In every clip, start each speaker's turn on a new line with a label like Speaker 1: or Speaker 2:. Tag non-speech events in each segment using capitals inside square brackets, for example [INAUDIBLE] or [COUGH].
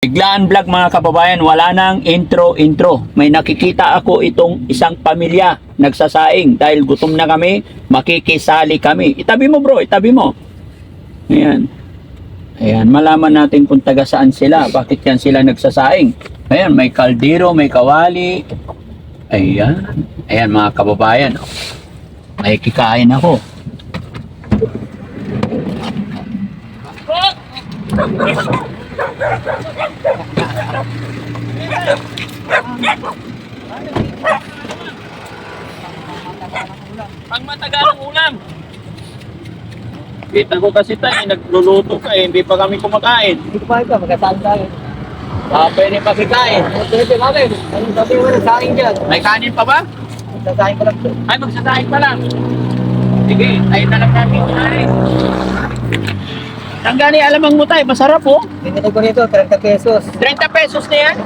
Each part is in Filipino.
Speaker 1: Biglaan vlog mga kababayan, wala nang intro-intro. May nakikita ako itong isang pamilya nagsasaing dahil gutom na kami, makikisali kami. Itabi mo bro, itabi mo. Ayan. Ayan, malaman natin kung taga saan sila, bakit yan sila nagsasaing. Ayan, may kaldero, may kawali. Ayan. Ayan mga kababayan. May kikain ako. Pang matagalang ulam. Kita ko kasi tayo, nagluluto ka eh, hindi pa kami kumakain.
Speaker 2: Hindi ko pa ito, magkasaan tayo.
Speaker 1: Ah, pwede pa kikain.
Speaker 2: Pwede natin. Ano sabi mo na sa akin dyan?
Speaker 1: May kanin pa ba?
Speaker 2: Sasahin ko lang ito.
Speaker 1: Ay, magsasahin pa lang. Sige, tayo na lang namin kumain. Ang gani alamang mo tayo, masarap oh.
Speaker 2: Binili ko nito, 30 pesos.
Speaker 1: 30 pesos na yan.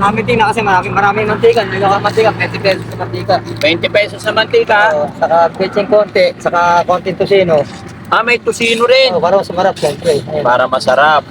Speaker 2: Marami din na kasi maraming maraming mantika. Hindi ka mantika, 20 pesos sa mantika.
Speaker 1: 20 pesos sa mantika.
Speaker 2: Oo, saka pitching konti, saka konti tosino.
Speaker 1: Ah, may tusino rin.
Speaker 2: Oh, para sumarap, syempre. Ayun.
Speaker 1: Para masarap.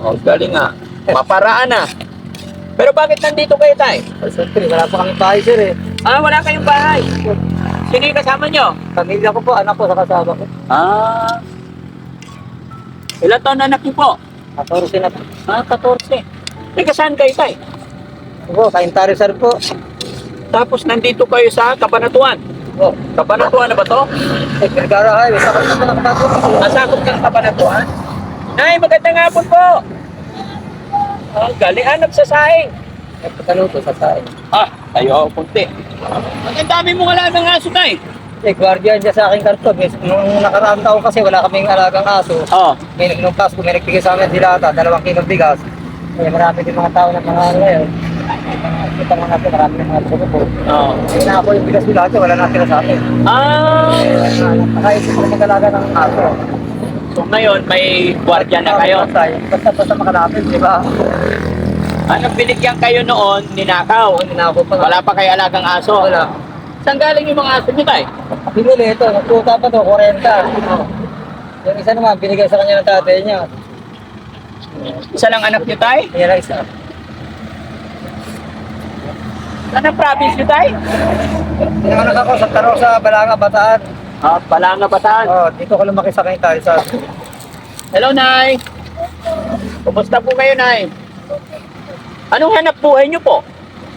Speaker 1: Oh, galing nga. Maparaan ah. Pero bakit nandito kayo tayo?
Speaker 2: Syempre, wala pa kami bahay sir eh.
Speaker 1: Ah, wala kayong bahay. Sino yung kasama nyo?
Speaker 2: Pamilya ko po, anak ko, sa kasama ko.
Speaker 1: Ah. Ilan taon na anak niyo po?
Speaker 2: 14 na po.
Speaker 1: Ah, 14. Teka, saan kayo tayo?
Speaker 2: Oo, kaintari sir po.
Speaker 1: Tapos nandito kayo sa Kabanatuan.
Speaker 2: Oo.
Speaker 1: Kabanatuan na ba to?
Speaker 2: Eh, Vergara Highway, sa mga kapatid.
Speaker 1: Nasakop ng Kabanatuan? Nay, magandang hapon po. Ah, galing ah, nagsasaing.
Speaker 2: Eh, pagkaluto sa sain.
Speaker 1: Ah, tayo kunti. Ang dami mong alagang aso tayo.
Speaker 2: Eh, guardian dyan sa aking. Yes, Nung nakaraang taon kasi wala kaming alagang aso.
Speaker 1: Oh,
Speaker 2: May nung Pasko, may nagbigay sa amin dilata, dalawang kilong bigas. Eh, marami din mga tao ng mga ano ngayon. Kita mga natin, marami ng mga suko po.
Speaker 1: oh.
Speaker 2: Eh, na ako yung bigas nila ito, wala natira sa atin.
Speaker 1: Ah,
Speaker 2: Eh, nakaisip ko mag-alaga ng aso.
Speaker 1: so ngayon may gwardiya na kayo.
Speaker 2: Basta, basta, basta makalapit, di ba?
Speaker 1: Anong binigyan kayo noon, ninakaw?
Speaker 2: Ako pa.
Speaker 1: Wala pa kayo alagang aso?
Speaker 2: Wala.
Speaker 1: Saan galing yung mga aso nyo tayo?
Speaker 2: Binili ito, nagtuta pa to, 40. Oh. Yung isa naman, binigay sa kanya ng tatay niya.
Speaker 1: Isa lang anak nyo tayo?
Speaker 2: Yan ang isa.
Speaker 1: Saan ang province nyo tayo?
Speaker 2: Pinanganak ako sa Taro sa Balanga, Bataan.
Speaker 1: Ah, Balanga, Bataan.
Speaker 2: Oh, dito ko lumaki sa kanya tayo sa
Speaker 1: Hello, Nay. Kumusta po kayo, Nay? Anong hanap buhay nyo po?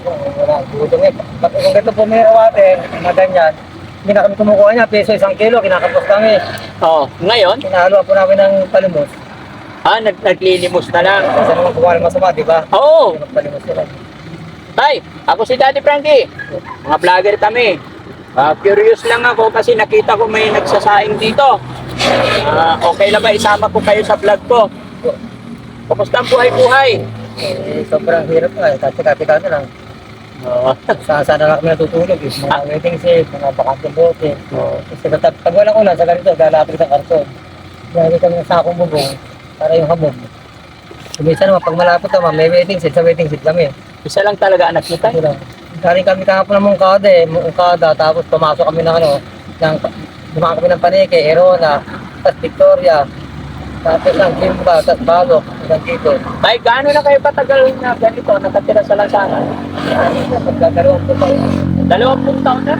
Speaker 2: Wala, gutom eh. Pag kung ganito po may water, mga ganyan, hindi na kami kumukuha niya, peso isang kilo, kinakapos kami.
Speaker 1: Oh, ngayon?
Speaker 2: Pinahaluan po namin ng palimos.
Speaker 1: Ah, nag naglilimos na lang.
Speaker 2: Kasi naman kumuha ng masama, di ba?
Speaker 1: Oo.
Speaker 2: Yung palimos nila.
Speaker 1: Tay, ako si Daddy Frankie. Mga vlogger kami. Ah, curious lang ako kasi nakita ko may nagsasaing dito. Ah, okay lang ba isama ko kayo sa vlog ko? Kumusta ang buhay-buhay?
Speaker 2: Eh, sobrang hirap nga, eh. kati-kati-kati lang.
Speaker 1: Oo.
Speaker 2: Sa sana lang kami natutulog, eh. mga waiting set, mga bakanteng bote. Kasi pag, pag walang ulan sa ganito, lalapit sa karton. Lagi kami ng sakong bubong para yung habog. Kumisa naman, pag malapit naman, may waiting set, sa waiting set kami.
Speaker 1: Isa lang talaga anak tayo.
Speaker 2: Ito lang. Galing kami kahapon ng Mungkada eh, Mungkada, tapos pumasok kami ng ano, ng, dumaan kami ng Paneke, Erona, tapos Victoria, tapos ng Kimba, tapos Balok, hanggang dito.
Speaker 1: Tay, gaano na kayo patagal na ganito nakatira sa lansangan?
Speaker 2: Pagkakalawang po tayo.
Speaker 1: Dalawampung taon na?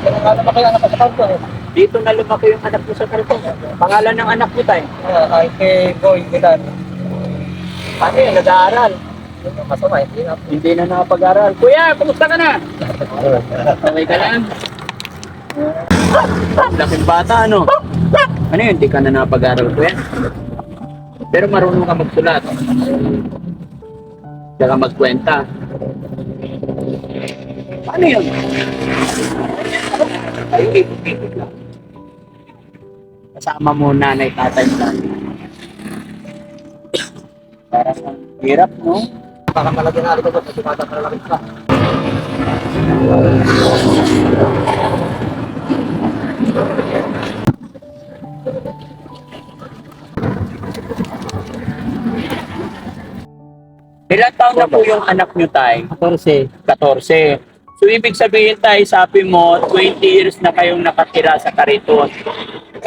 Speaker 2: Kaya nga naman kayo anak sa kanto eh.
Speaker 1: Dito na lumaki yung anak mo sa karton. Pangalan ng anak mo tayo?
Speaker 2: Ah, Ay, kay Boy Milan.
Speaker 1: Ano yun, nag-aaral?
Speaker 2: Masama, hindi na.
Speaker 1: Hindi na nakapag-aral. Kuya, kumusta ka na? [LAUGHS] Okay ka lang? Laking bata, ano? Ano yun, hindi ka na napag-aral, kuya? Pero marunong ka magsulat. Tsaka magkwenta. Paano yun? Ay, ikot-ikot lang. Kasama mo nanay, tatay, tatay. Parang ang hirap, no?
Speaker 2: Baka malagyan na ko kasi bata para lang ka.
Speaker 1: Ilan taon na po yung anak nyo, tay?
Speaker 2: 14.
Speaker 1: 14. So, ibig sabihin tayo, sabi mo, 20 years na kayong nakatira sa Kariton.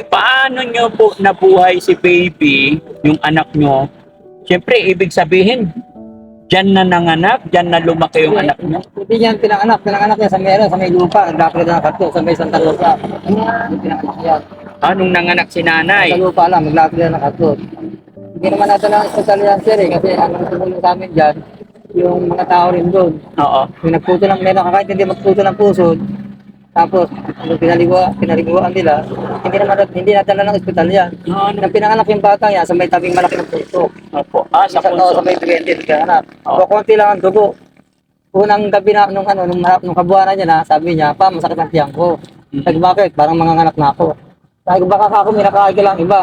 Speaker 1: Paano nyo po nabuhay si baby, yung anak nyo? Siyempre, ibig sabihin, dyan na nanganak, dyan na lumaki yung anak nyo.
Speaker 2: Hindi niyan pinanganak. Pinanganak niya sa meron, sa may lupa. Nagdapit na karto, sa may Santa Rosa. Pinanganak niya.
Speaker 1: Anong nanganak si
Speaker 2: Sa
Speaker 1: nanay?
Speaker 2: lupa lang, naglapit na ng karto. Hindi naman natin ang espesyal yan, sir, eh. Kasi ang tumulong sa amin dyan, yung mga tao rin doon.
Speaker 1: Oo.
Speaker 2: Yung nagputo ng meron kahit hindi magputo ng puso, tapos yung pinaliwa, pinaliguan nila, hindi naman hindi natin ng ospital yan.
Speaker 1: Ano?
Speaker 2: Nang pinanganak yung bata niya sa may tabing malaki ng puso.
Speaker 1: Opo. Ah, sa punso.
Speaker 2: sa may 20 pinanganak.
Speaker 1: Oo.
Speaker 2: So, konti lang ang dugo. Unang gabi na, nung, ano, nung, nung kabuhanan niya na, sabi niya, pa, masakit ang tiyang ko.
Speaker 1: Mm.
Speaker 2: Sabi, bakit? Parang manganganak na ako. Sabi ko, baka ako, minakain ka lang iba.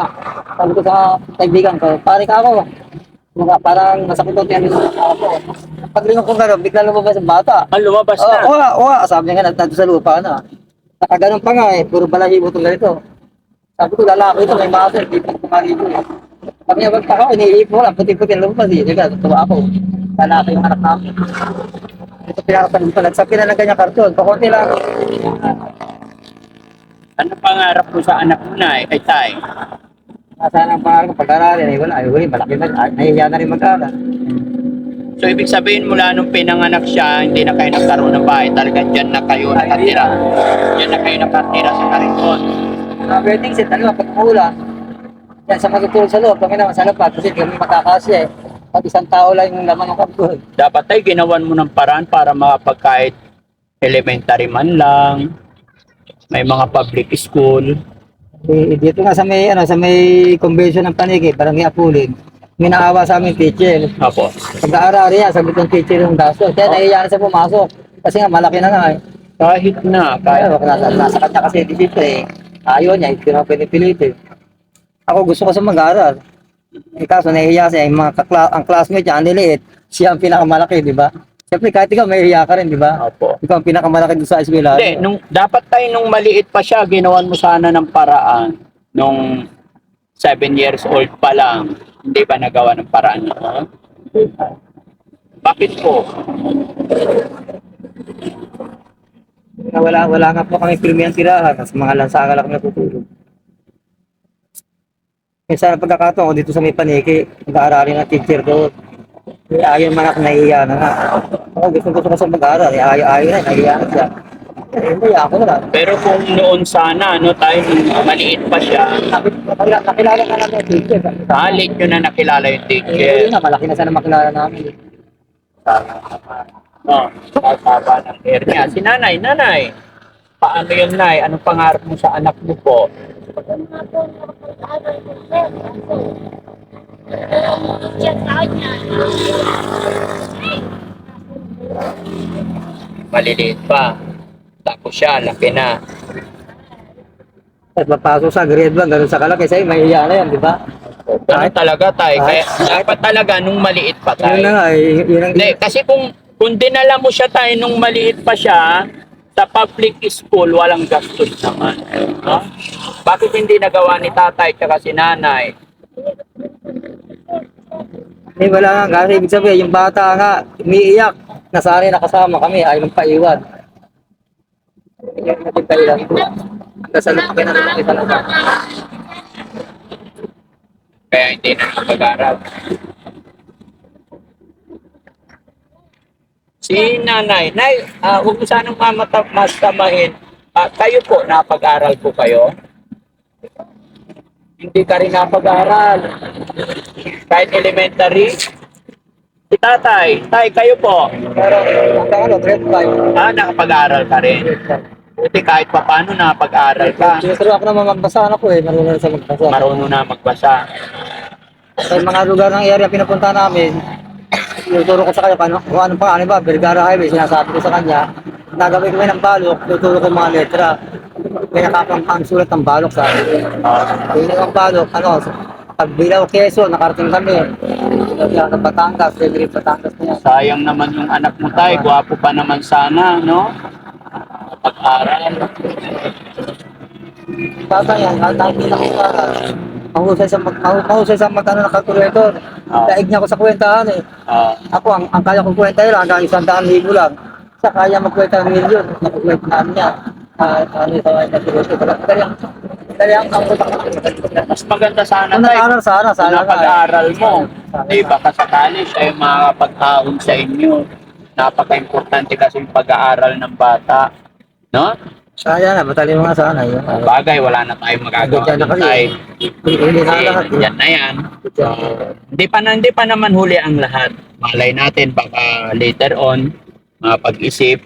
Speaker 2: Sabi ko sa kaibigan ko, pare ka ako. Mga parang masakit ang tiyan ako. Paglingon ko gano'n, bigla lumabas ang bata.
Speaker 1: Ah, lumabas
Speaker 2: Oo,
Speaker 1: na.
Speaker 2: owa, owa. Sabi niya nga, nandito sa lupa na. Nakaganon pa nga eh, puro balahibo itong ganito. Sabi ko, lalaki ito, may muscle, di pa kumaligo eh. Sabi niya, wag pa ako, iniipo lang, puti-puti ang lumabas eh. Diba, tuwa ako. Lalaki yung anak namin. Ito pinakasan ko lang, sabi na ng ganyan karton, pakunti lang.
Speaker 1: Ano pangarap mo sa anak mo na eh, tay?
Speaker 2: Nasaan ang pangalan ko, pag-aralin, eh, wala, ay, wala, malaki na, ay, nahihiya na rin mag-aral.
Speaker 1: So, ibig sabihin mula nung pinanganak siya, hindi na kayo nagkaroon ng bahay. Talagang dyan na kayo nakatira. Dyan na kayo nakatira sa Kariton.
Speaker 2: Mga wedding set, ano, pag umulan, yan sa matutulog sa loob, kami naman sa lapad, kasi kami makakasya eh. Pag isang tao lang yung laman ng kapgoy.
Speaker 1: Dapat tayo ginawan mo ng paraan para makapag kahit elementary man lang, may mga public school.
Speaker 2: Eh, dito nga sa may ano sa may convention ng paniki, parang. May naawa sa amin teacher.
Speaker 1: Opo.
Speaker 2: Pag-aaral niya, sabi ng teacher yung gasto. Kaya nahiya na siya pumasok. Kasi nga malaki na nga eh.
Speaker 1: Kahit na,
Speaker 2: Kaya
Speaker 1: kahit
Speaker 2: nasa, nasa kanya kasi dito eh. Ayaw niya, hindi naman pinipilit eh. Ako gusto ko sa mag-aaral. Eh kaso nahihiya siya, yung mga kakla- ang classmate niya, ang liliit, siya ang pinakamalaki, di ba? Siyempre kahit ikaw, mahihiya ka rin, di ba?
Speaker 1: Opo.
Speaker 2: Ikaw ang pinakamalaki doon sa eskwela.
Speaker 1: Hindi, nung, dapat tayo nung maliit pa siya, ginawan mo sana ng paraan. Nung 7 years old pa lang, hindi ba nagawa ng paraan? Ha? Bakit po?
Speaker 2: Wala, wala nga po kami filmi ang tirahan. Kasi mga lansangan lang kami natutulog. Minsan ang pagkakataon ko dito sa may paniki, nag-aaralin ng teacher doon. Eh, ayaw man ako nahihiya na nga. Ako gusto gusto ko sa mag-aaral, eh, ayaw ayaw na, nahihiya na siya. Eh, hindi ako na lang.
Speaker 1: Pero kung noon sana, no, tayo nung maliit pa siya,
Speaker 2: Nakilala, nakilala na namin yung teacher.
Speaker 1: halit nyo na nakilala yung
Speaker 2: Eh, yun na, malaki na sana makilala namin.
Speaker 1: No, pagkaba ng hair niya. Si nanay, nanay, paano yun, nay? Anong pangarap mo sa anak mo po? Maliliit pa. Tapos siya, laki na.
Speaker 2: At mapasok sa grade 1, ganun sa kalaki, sa'yo, mahihiya na yan, di ba?
Speaker 1: Ganun talaga tayo. Kaya dapat talaga nung maliit pa
Speaker 2: Yun na
Speaker 1: tayo.
Speaker 2: nga, eh, yun ang...
Speaker 1: Hindi, kasi kung kung dinala mo siya tayo nung maliit pa siya, public school, walang gastos naman. No? Bakit hindi nagawa ni tatay at si nanay?
Speaker 2: Hindi, wala nga. Kasi ibig sabihin, yung bata nga, umiiyak. Nasanay nakasama kami, ayaw magpaiwan. Yan yung naging dahilan ko. Hanggang sa lumaki na lumaki talaga.
Speaker 1: Kaya hindi na nakapag-aral. Si nanay, nay, ah, huwag mo sanang mamata, masamahin. Ah, kayo po, napag-aral po kayo? Hindi ka rin napag-aral. Kahit elementary? Si tatay, tay, kayo po.
Speaker 2: Pero ano, grade 5.
Speaker 1: Ah, nakapag-aral ka rin.
Speaker 2: Grade 5.
Speaker 1: Buti kahit pa paano napag-aral ka.
Speaker 2: Tinuturo ako naman magbasa ako eh, marunong na sa magbasa.
Speaker 1: Marunong na magbasa.
Speaker 2: Sa mga lugar ng area pinapunta namin, tinuturo ko sa kanya kung, kung anong pangalan ba, Vergara Highway, sinasabi ko sa kanya, nagawin ko ng balok, tinuturo ko mga letra. Kaya nakakang ang sulat ng balok sa akin. Yung ang balok, ano, pag Bilaw Quezon, nakarating kami. Bilaw ng Batangas, Pedro Batangas na yan.
Speaker 1: sayang naman yung anak mo tayo. Gwapo pa naman sana, no? Pag-aral.
Speaker 2: Bata yan, lahat ng pinakasara. Mahusay sa mag, mahu- mahusay sa mag, ano, nakatulektor.
Speaker 1: Ah.
Speaker 2: Daig niya ako sa kwentahan eh.
Speaker 1: Ah,
Speaker 2: Ako, ang, ang kaya kong kwenta lang, hanggang isang daan libo lang. Sa kaya magkwenta ng milyon, magkwenta na niya. Ah, ano yung kaway na negosyo. Kaya, kaya ang.
Speaker 1: Mas maganda sana
Speaker 2: Kung
Speaker 1: tayo.
Speaker 2: nag-aaral sana, sana
Speaker 1: Sana pag-aaral mo. Di baka sakali siya yung makakapag-ahon sa inyo. Napaka-importante kasi yung pag-aaral ng bata. No?
Speaker 2: Kaya na, matalino nga sana. Yun.
Speaker 1: Bagay, wala na tayong magagawa.
Speaker 2: Diyan na kasi. Hindi na lahat.
Speaker 1: yan na yan. So, hindi pa, na, hindi pa naman huli ang lahat. Malay natin, baka later on, mapag-isip.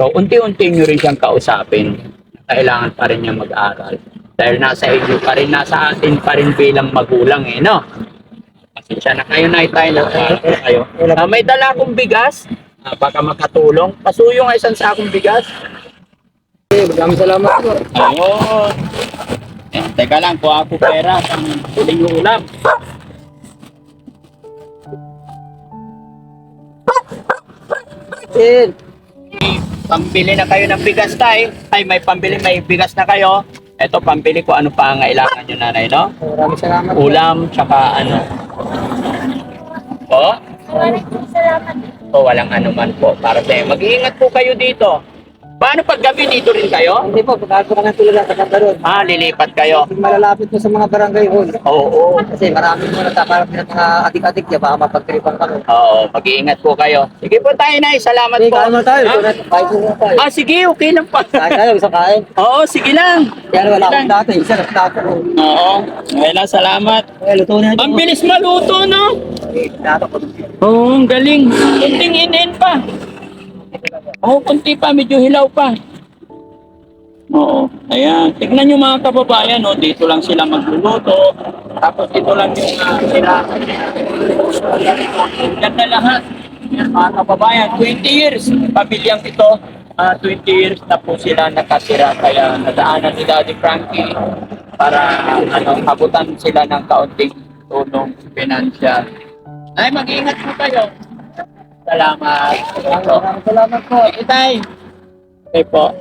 Speaker 1: So, unti-unti nyo rin siyang kausapin. Kailangan pa rin niya mag-aral. Dahil nasa inyo pa rin, nasa atin pa rin bilang magulang eh, no? Pasensya na kayo na tayo na kayo. Ah, may dala akong bigas. Ah, baka makatulong. Pasuyo nga isang sakong bigas.
Speaker 2: Eh, Maraming salamat po.
Speaker 1: Ayun. Eh, teka lang, kuha ako pera pang huling ulam.
Speaker 2: Eh,
Speaker 1: Pambili na kayo ng bigas tay. Ay, may pambili, may bigas na kayo. Ito, pambili ko ano pa ang kailangan nyo nanay, no?
Speaker 2: maraming salamat. po.
Speaker 1: Ulam, tsaka ano. Po? O, walang ano man po para sa Mag-iingat po kayo dito. Paano pag gabi dito rin kayo?
Speaker 2: Hindi po, pagkagawa ng tulad sa Kantaron.
Speaker 1: Ah, lilipat kayo.
Speaker 2: Malalapit po sa mga barangay hall.
Speaker 1: Oo.
Speaker 2: Kasi marami mo natakarap ng mga adik-adik niya, baka mapagtripan kami.
Speaker 1: Oo, mag-iingat po kayo. Sige po tayo, Nay. Salamat
Speaker 2: Hindi,
Speaker 1: po.
Speaker 2: mo tayo.
Speaker 1: Ha?
Speaker 2: Kain tayo.
Speaker 1: Ah, sige, okay lang pa.
Speaker 2: Kain tayo, isang kain.
Speaker 1: Oo, sige lang.
Speaker 2: Kaya wala akong dati, isa na dati.
Speaker 1: Oo, wala, salamat.
Speaker 2: Eh, luto na.
Speaker 1: Ang bilis maluto, no?
Speaker 2: Eh, dati ko.
Speaker 1: Oo, ang galing. Kunting inin pa. Oo, kunti pa, medyo hilaw pa. Oo, ayan. Tignan nyo mga kababayan, no? dito lang sila magluluto. Tapos dito lang yung uh, sila. Yan na lahat. Mga kababayan, 20 years. Pamilyang ito, ah, 20 years na po sila nakatira. Kaya nadaanan ni Daddy Frankie para ano, abutan sila ng kaunting tulong financial. Ay, mag-ingat po kayo. Salamat.
Speaker 2: Maraming salamat po.
Speaker 1: Itay. Okay po.